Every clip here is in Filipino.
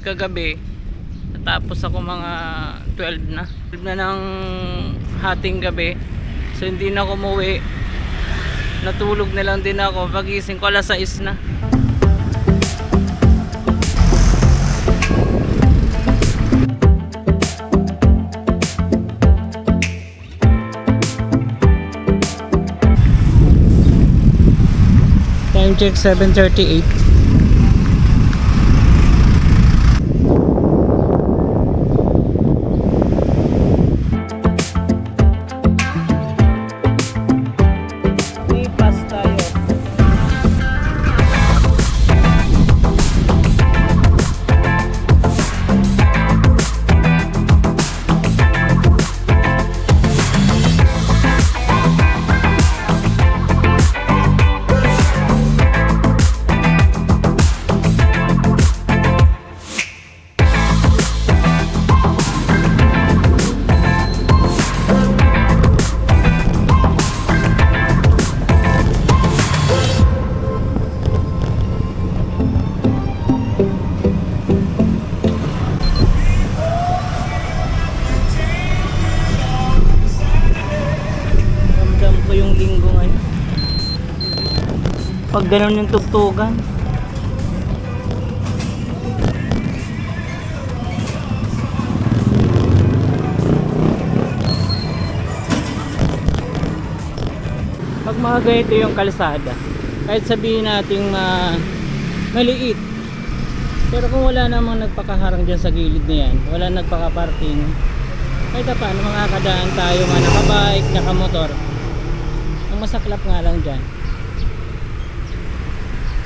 kagabi natapos ako mga 12 na. 12 na ng hating gabi. So hindi na ako umuwi. Natulog na lang din ako. Pagising ko alas 6 na. Time check 738 pag ganun yung tugtugan. Pag mga ganito yung kalsada kahit sabihin natin uh, ah, maliit pero kung wala namang nagpakaharang dyan sa gilid na yan wala nagpakaparking kahit na paano makakadaan tayo nga nakabike, nakamotor ang masaklap nga lang dyan.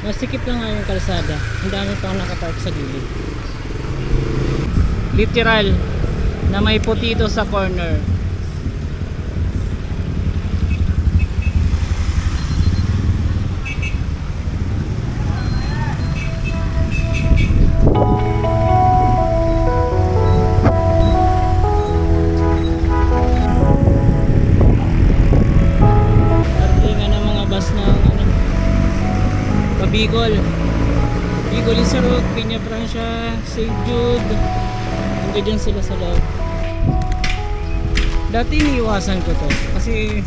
Masikip lang nga yung kalsada. Ang dami pang nakapark sa gilid. Literal na may puti ito sa corner. Bicol. Bicol is a road, Peña Francia, St. Jude. Nandiyan sila sa loob. Dati iniiwasan ko to kasi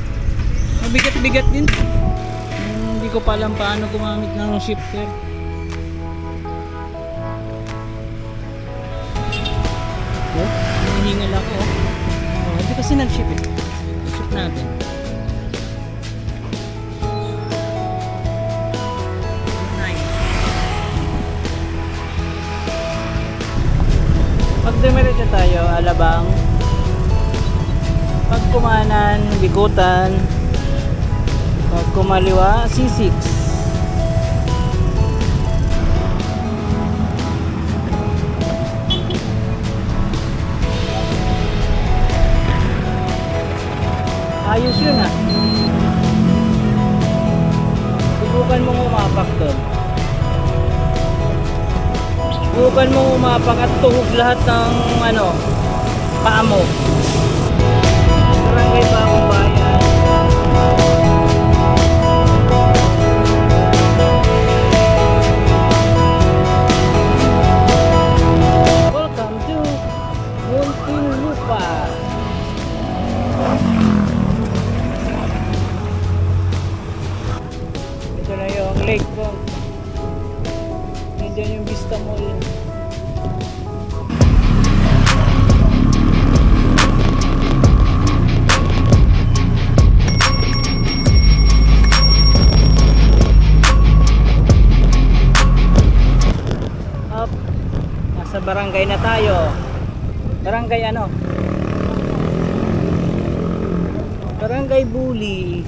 mabigat-bigat din. Hindi ko pa alam paano gumamit ng shifter. Oh, hinihingal ako oh. oh, hindi kasi nag-shift eh. Shift natin. Pag dumiretso tayo, Alabang. Pag kumanan, Bikutan. Pag kumaliwa, C6. Ayos yun ah. Subukan mong umapak doon. Subukan mong umapak at tuhog lahat ng ano, paa mo. Barangay Bawa. Diyan yung Vista Mall. Eh. Up. Nasa barangay na tayo. Barangay ano? Barangay Buli.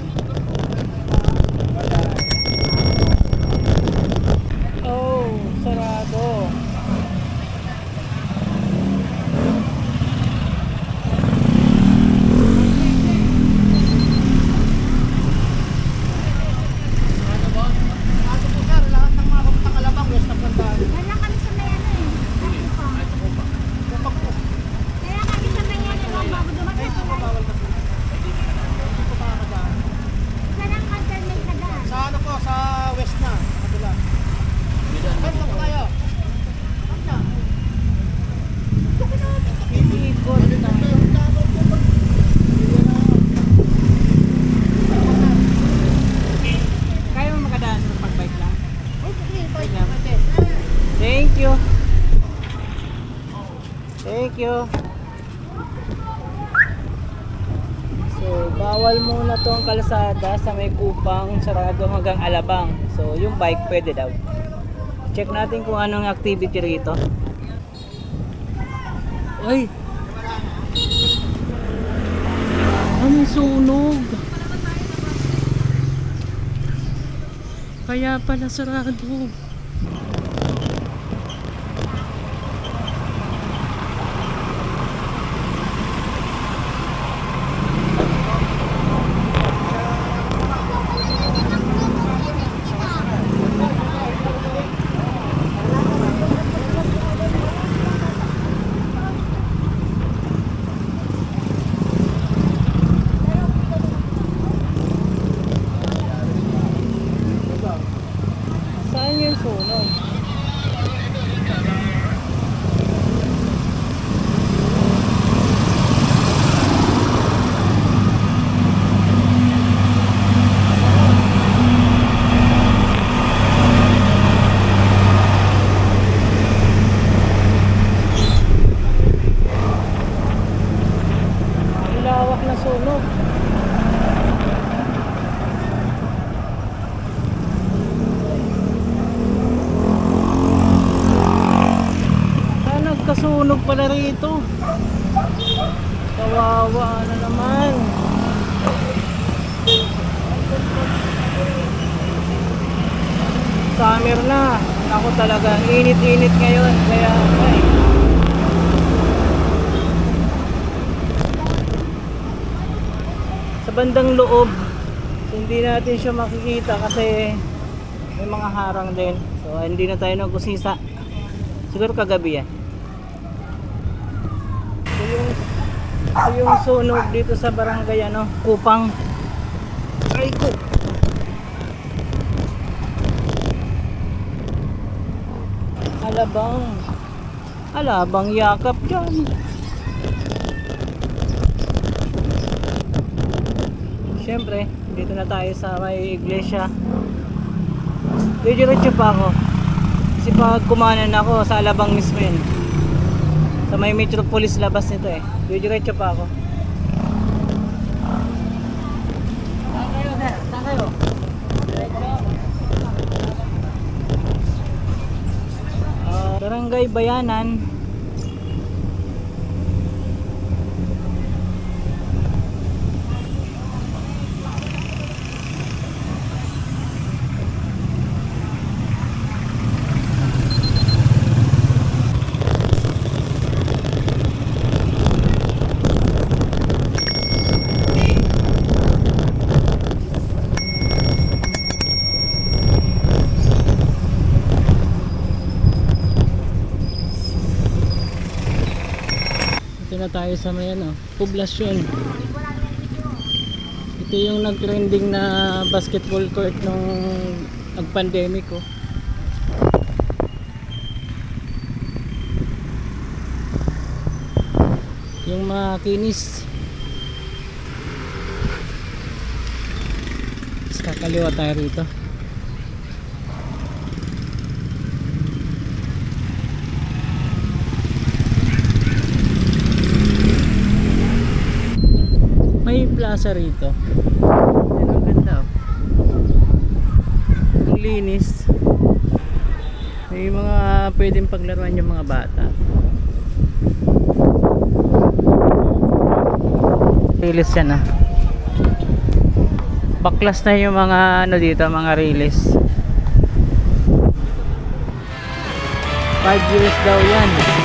you. Thank you. So, bawal muna tong kalsada sa may kupang sarado hanggang alabang. So, yung bike pwede daw. Check natin kung anong activity rito. Ay! Ang sunog! Kaya pala sarado. Saan yung sunog? Ang lawak na sunog. Ah, nagkasunog pala rito. Kawawa na naman. Summer na. Ako talaga, init-init ngayon. Kaya, ay. Sa bandang loob, hindi natin siya makikita kasi may mga harang din. So, hindi na tayo nagkusisa. Siguro kagabi yan. Ito yung, ito yung sunog dito sa barangay ano, Kupang. Ay ko! Alabang. Alabang yakap dyan. Siyempre, dito na tayo sa may iglesia. Didiretso pa ako. Kasi pag kumanan ako sa Alabang mismo yun. Sa may Metropolis labas nito eh. Didiretso pa ako. Ah, Barangay Bayanan. Tayo sa may ano, poblasyon. Ito yung nag-trending na basketball court nung nag-pandemic oh. Yung mga kinis. Tapos kakaliwa tayo rito. May plaza rito. Yan ang ganda oh. Ang linis. May mga pwedeng paglaruan yung mga bata. Rilis yan ah. Baklas na yung mga ano dito, mga rilis. 5 years daw yan.